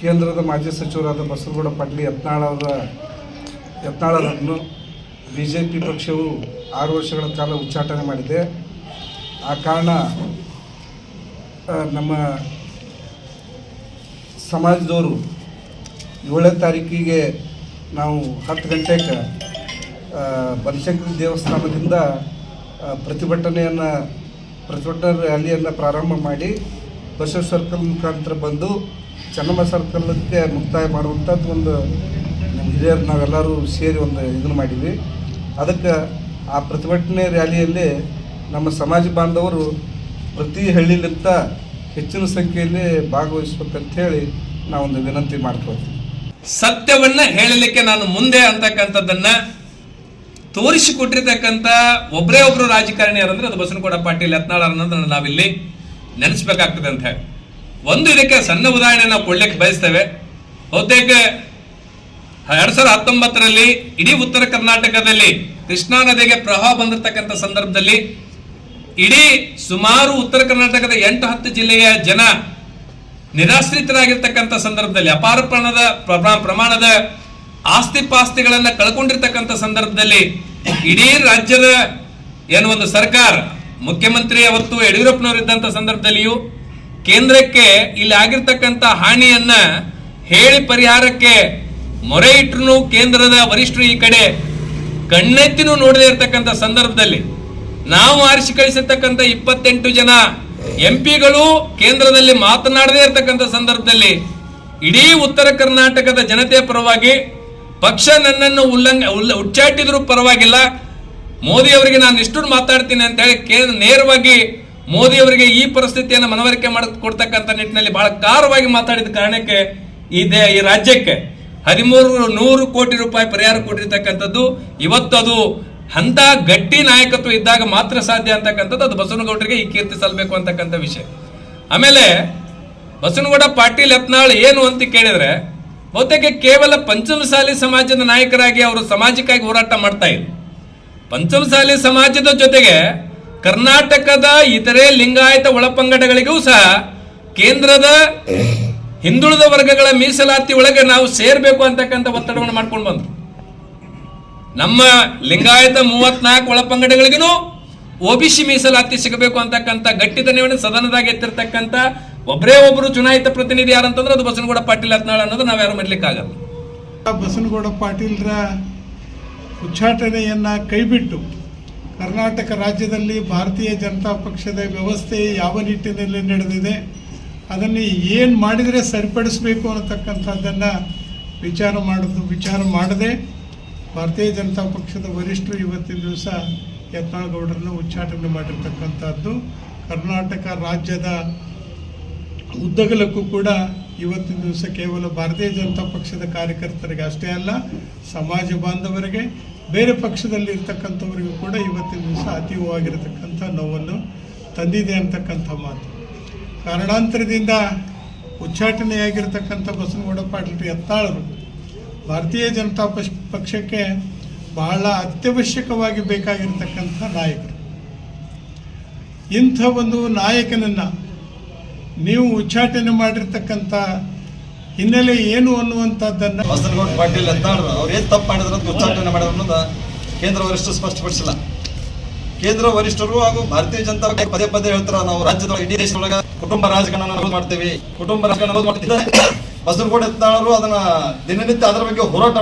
ಕೇಂದ್ರದ ಮಾಜಿ ಸಚಿವರಾದ ಬಸವಗೌಡ ಪಾಟೀಲ್ ಯತ್ನಾಳ್ ಅವರ ಯತ್ನಾಳರನ್ನು ಬಿ ಜೆ ಪಿ ಪಕ್ಷವು ಆರು ವರ್ಷಗಳ ಕಾಲ ಉಚ್ಚಾಟನೆ ಮಾಡಿದೆ. ಆ ಕಾರಣ ನಮ್ಮ ಸಮಾಜದವರು ಏಳನೇ ತಾರೀಕಿಗೆ ನಾವು ಹತ್ತು ಗಂಟೆಗೆ ಬನಶಂಕರಿ ದೇವಸ್ಥಾನದಿಂದ ಪ್ರತಿಭಟನೆಯನ್ನು, ಪ್ರತಿಭಟನಾ ರ್ಯಾಲಿಯನ್ನು ಪ್ರಾರಂಭ ಮಾಡಿ ಬಸವ ಸರ್ಕಲ್ ಮುಖಾಂತರ ಬಂದು ಚೆನ್ನಮ್ಮ ಸರ್ಕಲ್ಕ್ಕೆ ಮುಕ್ತಾಯ ಮಾಡುವಂಥದ್ದು ಒಂದು ನಮ್ಮ ಹಿರಿಯರು ನಾವೆಲ್ಲರೂ ಸೇರಿ ಒಂದು ಇದನ್ನು ಮಾಡೀವಿ ಅದಕ್ಕೆ ಆ ಪ್ರತಿಭಟನೆ ರ್ಯಾಲಿಯಲ್ಲಿ ನಮ್ಮ ಸಮಾಜ ಬಾಂಧವರು ಪ್ರತಿ ಹಳ್ಳಿಲಿಂತ ಹೆಚ್ಚಿನ ಸಂಖ್ಯೆಯಲ್ಲಿ ಭಾಗವಹಿಸ್ಬೇಕಂತ ಹೇಳಿ ನಾವೊಂದು ವಿನಂತಿ ಮಾಡ್ಕೊಳ್ತೀವಿ. ಸತ್ಯವನ್ನ ಹೇಳಲಿಕ್ಕೆ ನಾನು ಮುಂದೆ ಅಂತಕ್ಕಂಥದ್ದನ್ನ ತೋರಿಸಿಕೊಟ್ಟಿರ್ತಕ್ಕಂಥ ಒಬ್ಬರೇ ಒಬ್ರು ರಾಜಕಾರಣಿ ಯಾರಂದ್ರೆ ಅದು ಬಸವನಗೌಡ ಪಾಟೀಲ್ ಯತ್ನಾಳ್ ಅನ್ನೋದನ್ನ ನಾವಿಲ್ಲಿ ನೆನೆಸ್ಬೇಕಾಗ್ತದೆ ಅಂತ ಹೇಳಿ. ಒಂದು ಇದಕ್ಕೆ ಸಣ್ಣ ಉದಾಹರಣೆ ನಾವು ಕೊಡ್ಲಿಕ್ಕೆ ಬಯಸ್ತೇವೆ. ಬಹುತೇಕ ಎರಡ್ ಸಾವಿರದ ಹತ್ತೊಂಬತ್ತರಲ್ಲಿ ಇಡೀ ಉತ್ತರ ಕರ್ನಾಟಕದಲ್ಲಿ ಕೃಷ್ಣಾ ನದಿಗೆ ಪ್ರವಾಹ ಬಂದಿರತಕ್ಕಂಥ ಸಂದರ್ಭದಲ್ಲಿ ಇಡೀ ಸುಮಾರು ಉತ್ತರ ಕರ್ನಾಟಕದ ಎಂಟು ಹತ್ತು ಜಿಲ್ಲೆಯ ಜನ ನಿರಾಶ್ರಿತರಾಗಿರ್ತಕ್ಕಂಥ ಸಂದರ್ಭದಲ್ಲಿ, ಅಪಾರ ಪ್ರಮಾಣದ ಪ್ರಮಾಣದ ಆಸ್ತಿ ಪಾಸ್ತಿಗಳನ್ನ ಕಳ್ಕೊಂಡಿರ್ತಕ್ಕಂಥ ಸಂದರ್ಭದಲ್ಲಿ ಇಡೀ ರಾಜ್ಯದ ಏನು ಒಂದು ಸರ್ಕಾರ, ಮುಖ್ಯಮಂತ್ರಿ ಅವತ್ತು ಯಡಿಯೂರಪ್ಪನವರು ಇದ್ದಂಥ ಸಂದರ್ಭದಲ್ಲಿಯೂ ಕೇಂದ್ರಕ್ಕೆ ಇಲ್ಲಿ ಆಗಿರ್ತಕ್ಕಂಥ ಹಾನಿಯನ್ನ ಹೇಳಿ ಪರಿಹಾರಕ್ಕೆ ಮೊರೆ ಇಟ್ರು ಕೇಂದ್ರದ ವರಿಷ್ಠರು ಈ ಕಡೆ ಕಣ್ಣೆತ್ತಿನೂ ನೋಡದೇ ಇರತಕ್ಕಂಥ ಸಂದರ್ಭದಲ್ಲಿ ನಾವು ಆರಿಸಿ ಕಳಿಸಿರ್ತಕ್ಕಂಥ ಇಪ್ಪತ್ತೆಂಟು ಜನ ಎಂ ಪಿಗಳು ಕೇಂದ್ರದಲ್ಲಿ ಮಾತನಾಡದೇ ಇರತಕ್ಕಂಥ ಸಂದರ್ಭದಲ್ಲಿ ಇಡೀ ಉತ್ತರ ಕರ್ನಾಟಕದ ಜನತೆಯ ಪರವಾಗಿ, ಪಕ್ಷ ನನ್ನನ್ನು ಉಲ್ಲಂಘ, ಉಲ್ಲ, ಉಚ್ಚಾಟಿದ್ರೂ ಪರವಾಗಿಲ್ಲ. ಮೋದಿ ಅವರಿಗೆ ನಾನು ಇಷ್ಟು ಮಾತಾಡ್ತೀನಿ ಅಂತ ಹೇಳಿ ನೇರವಾಗಿ ಮೋದಿ ಅವರಿಗೆ ಈ ಪರಿಸ್ಥಿತಿಯನ್ನು ಮನವರಿಕೆ ಮಾಡಿಕೊಡ್ತಕ್ಕಂಥ ನಿಟ್ಟಿನಲ್ಲಿ ಬಹಳ ಕಾರವಾಗಿ ಮಾತಾಡಿದ ಕಾರಣಕ್ಕೆ ಈ ದೇ ಈ ರಾಜ್ಯಕ್ಕೆ ಹದಿಮೂರು ನೂರು ಕೋಟಿ ರೂಪಾಯಿ ಪರಿಹಾರ ಕೊಟ್ಟಿರ್ತಕ್ಕಂಥದ್ದು. ಇವತ್ತು ಅದು ಅಂತ ಗಟ್ಟಿ ನಾಯಕತ್ವ ಇದ್ದಾಗ ಮಾತ್ರ ಸಾಧ್ಯ ಅಂತಕ್ಕಂಥದ್ದು. ಅದು ಬಸವನಗೌಡರಿಗೆ ಈ ಕೀರ್ತಿ ಸಲ್ಲಬೇಕು ಅಂತಕ್ಕಂಥ ವಿಷಯ. ಆಮೇಲೆ ಬಸವನಗೌಡ ಪಾಟೀಲ್ ಯತ್ನಾಳ್ ಏನು ಅಂತ ಕೇಳಿದ್ರೆ, ಬಹುತೇಕ ಕೇವಲ ಪಂಚಮಸಾಲಿ ಸಮಾಜದ ನಾಯಕರಾಗಿ ಅವರು ಸಮಾಜಕ್ಕಾಗಿ ಹೋರಾಟ ಮಾಡ್ತಾ ಇದ್ರು. ಪಂಚಮಸಾಲಿ ಸಮಾಜದ ಜೊತೆಗೆ ಕರ್ನಾಟಕದ ಇತರೆ ಲಿಂಗಾಯತ ಒಳಪಂಗಡಗಳಿಗೂ ಸಹ ಕೇಂದ್ರದ ಹಿಂದುಳಿದ ವರ್ಗಗಳ ಮೀಸಲಾತಿ ಒಳಗೆ ನಾವು ಸೇರ್ಬೇಕು ಅಂತಕ್ಕಂಥ ಒತ್ತಡವನ್ನು ಮಾಡ್ಕೊಂಡು ಬಂದ್ರು. ನಮ್ಮ ಲಿಂಗಾಯತ ಮೂವತ್ನಾಲ್ಕು ಒಳಪಂಗಡಗಳಿಗೂ ಒ ಮೀಸಲಾತಿ ಸಿಗಬೇಕು ಅಂತಕ್ಕಂಥ ಗಟ್ಟಿತನವನ್ನು ಸದನದಾಗ ಎತ್ತಿರ್ತಕ್ಕಂಥ ಒಬ್ಬರೇ ಒಬ್ಬರು ಚುನಾಯಿತ ಪ್ರತಿನಿಧಿ ಯಾರಂತಂದ್ರೆ ಅದು ಬಸನಗೌಡ ಪಾಟೀಲ್ ಹತ್ನಾಳ ಅನ್ನೋದು ನಾವು ಯಾರು ಮರ್ಲಿಕ್ಕಾಗಲ್ಲ ಬಸನಗೌಡ ಪಾಟೀಲ್ರ ಉಚ್ಚಾಟನೆಯನ್ನ ಕೈಬಿಟ್ಟು ಕರ್ನಾಟಕ ರಾಜ್ಯದಲ್ಲಿ ಭಾರತೀಯ ಜನತಾ ಪಕ್ಷದ ವ್ಯವಸ್ಥೆ ಯಾವ ನಿಟ್ಟಿನಲ್ಲಿ ನಡೆದಿದೆ, ಅದನ್ನು ಏನು ಮಾಡಿದರೆ ಸರಿಪಡಿಸಬೇಕು ಅನ್ನತಕ್ಕಂಥದ್ದನ್ನು ವಿಚಾರ ಮಾಡೋದು ವಿಚಾರ ಮಾಡದೆ ಭಾರತೀಯ ಜನತಾ ಪಕ್ಷದ ವರಿಷ್ಠರು ಇವತ್ತಿನ ದಿವಸ ಯತ್ನಾಳಗೌಡರನ್ನು ಉಚ್ಚಾಟನೆ ಮಾಡಿರ್ತಕ್ಕಂಥದ್ದು. ಕರ್ನಾಟಕ ರಾಜ್ಯದ ಉದ್ದಗಲಕ್ಕೂ ಕೂಡ ಇವತ್ತಿನ ದಿವಸ ಕೇವಲ ಭಾರತೀಯ ಜನತಾ ಪಕ್ಷದ ಕಾರ್ಯಕರ್ತರಿಗೆ ಅಷ್ಟೇ ಅಲ್ಲ, ಸಮಾಜ ಬಾಂಧವರಿಗೆ ಬೇರೆ ಪಕ್ಷದಲ್ಲಿ ಇರ್ತಕ್ಕಂಥವರಿಗೂ ಕೂಡ ಇವತ್ತಿನ ದಿವಸ ಅತೀವವಾಗಿರತಕ್ಕಂಥ ನೋವನ್ನು ತಂದಿದೆ ಅಂತಕ್ಕಂಥ ಮಾತು. ಕಾರಣಾಂತರದಿಂದ ಉಚ್ಚಾಟನೆಯಾಗಿರ್ತಕ್ಕಂಥ ಬಸವನಗೌಡ ಪಾಟೀಲ್ ಎತ್ತಾಳರು ಭಾರತೀಯ ಜನತಾ ಪಕ್ಷ ಪಕ್ಷಕ್ಕೆ ಬಹಳ ಅತ್ಯವಶ್ಯಕವಾಗಿ ಬೇಕಾಗಿರ್ತಕ್ಕಂಥ ನಾಯಕರು. ಇಂಥ ಒಂದು ನಾಯಕನನ್ನು ನೀವು ಉಚ್ಚಾಟನೆ ಮಾಡಿರ್ತಕ್ಕಂಥ ಹಿನ್ನೆಲೆ ಏನು ಅನ್ನುವಂಥದ್ದನ್ನು ಬಸನಗೌಡ ಪಾಟೀಲ್ ಎತ್ತಾಡ್ರು ಅವ್ರು ಏನು ತಪ್ಪು ಮಾಡಿದ್ರು ಅಂತ ಉಚ್ಚಾಟನೆ ಮಾಡಿದ್ರು ಅನ್ನೋದು ಕೇಂದ್ರ ವರಿಷ್ಠರು ಸ್ಪಷ್ಟಪಡಿಸಿಲ್ಲ. ಕೇಂದ್ರ ವರಿಷ್ಠರು ಹಾಗೂ ಭಾರತೀಯ ಜನತಾ ಪಕ್ಷ ಪದೇ ಪದೇ ಹೇಳ್ತಾರ ನಾವು ರಾಜ್ಯದ ಇಡೀ ದೇಶದೊಳಗ ಕುಟುಂಬ ರಾಜಕಾರಣ ವಿರೋಧ ಮಾಡ್ತೀವಿ. ಕುಟುಂಬ ರಾಜಕಾರಣ ವಿರೋಧ ಮಾಡ್ತಿದ್ದಾರೆ ಬಸನಗೌಡ ಯತ್ನಾಳರು ಅದನ್ನ ದಿನನಿತ್ಯ ಅದರ ಬಗ್ಗೆ ಹೋರಾಟ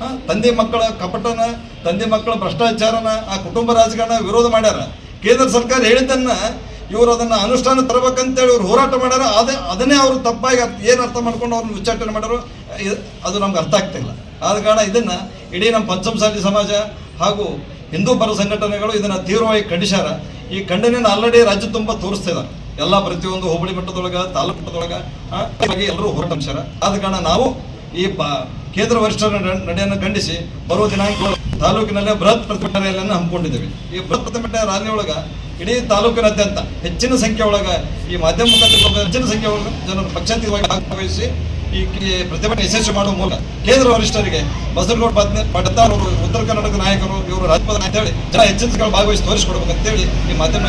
ಆ, ತಂದೆ ಮಕ್ಕಳ ಕಪಟನ ತಂದೆ ಮಕ್ಕಳ ಭ್ರಷ್ಟಾಚಾರನ ಆ ಕುಟುಂಬ ರಾಜಕಾರಣ ವಿರೋಧ ಮಾಡ್ಯಾರ. ಕೇಂದ್ರ ಸರ್ಕಾರ ಹೇಳಿದ್ದನ್ನ ಇವರು ಅದನ್ನ ಅನುಷ್ಠಾನ ತರಬೇಕಂತೇಳಿ ಇವ್ರು ಹೋರಾಟ ಮಾಡ್ಯಾರ. ಅದೇ, ಅದನ್ನೇ ಅವರು ತಪ್ಪಾಗಿ ಏನು ಅರ್ಥ ಮಾಡ್ಕೊಂಡು ಅವ್ರನ್ನ ಉಚ್ಚಾಟನೆ ಮಾಡ್ಯಾರ ಇ- ಅದು ನಮ್ಗೆ ಅರ್ಥ ಆಗ್ತಿಲ್ಲ ಆದ ಕಾರಣ ಇದನ್ನ ಇಡೀ ನಮ್ಮ ಪಂಚಮಸಾಲಿ ಸಮಾಜ ಹಾಗೂ ಹಿಂದೂ ಪರ ಸಂಘಟನೆಗಳು ಇದನ್ನ ತೀವ್ರವಾಗಿ ಖಂಡಿಸ್ಯಾರ. ಈ ಖಂಡನೆಯನ್ನು ಆಲ್ರೆಡಿ ರಾಜ್ಯ ತುಂಬ ತೋರಿಸ್ತಿದ್ದಾರೆ ಎಲ್ಲ ಪ್ರತಿಯೊಂದು ಹೋಬಳಿ ಮಟ್ಟದೊಳಗ, ತಾಲೂಕು ಮಟ್ಟದೊಳಗ ಎಲ್ಲರೂ ಹೋರಾಟ ಆದ ಕಾರಣ ನಾವು ಈ ಕೇಂದ್ರ ವರಿಷ್ಠರ ನಡೆ- ನಡೆಯನ್ನು ಖಂಡಿಸಿ ಬರುವ ದಿನಾಂಕ ತಾಲೂಕಿನಲ್ಲೇ ಬೃಹತ್ ಪ್ರತಿಭಟನೆಯನ್ನು ಹಮ್ಮಿಕೊಂಡಿದ್ದೇವೆ. ಈ ಬೃಹತ್ ಪ್ರತಿಭಟನೆ ರ್ಯಾಲಿ ಒಳಗ ಇಡೀ ತಾಲೂಕಿನಾದ್ಯಂತ ಹೆಚ್ಚಿನ ಸಂಖ್ಯೆ ಒಳಗ ಈ ಮಾಧ್ಯಮ ಹೆಚ್ಚಿನ ಸಂಖ್ಯೆ ಒಳಗ ಜನರು ಪಕ್ಷಾತೀತವಾಗಿ ಭಾಗವಹಿಸಿ ಈ ಪ್ರತಿಭಟನೆ ಯಶಸ್ವಿ ಮಾಡುವ ಮೂಲಕ ಕೇಂದ್ರ ವರಿಷ್ಠರಿಗೆ ಬಸವನಗೌಡ ಪಾಟೀಲ್ ಅವರು ಉತ್ತರ ಕರ್ನಾಟಕ ನಾಯಕರು, ಇವರು ರಾಜ್ಯಪಾಲ ಅಂತ ಹೇಳಿ ಜನ ಹೆಚ್ಚಿನ ಭಾಗವಹಿಸಿ ತೋರಿಸಿಕೊಡ್ಬೇಕಂತೇಳಿ ಈ ಮಾಧ್ಯಮ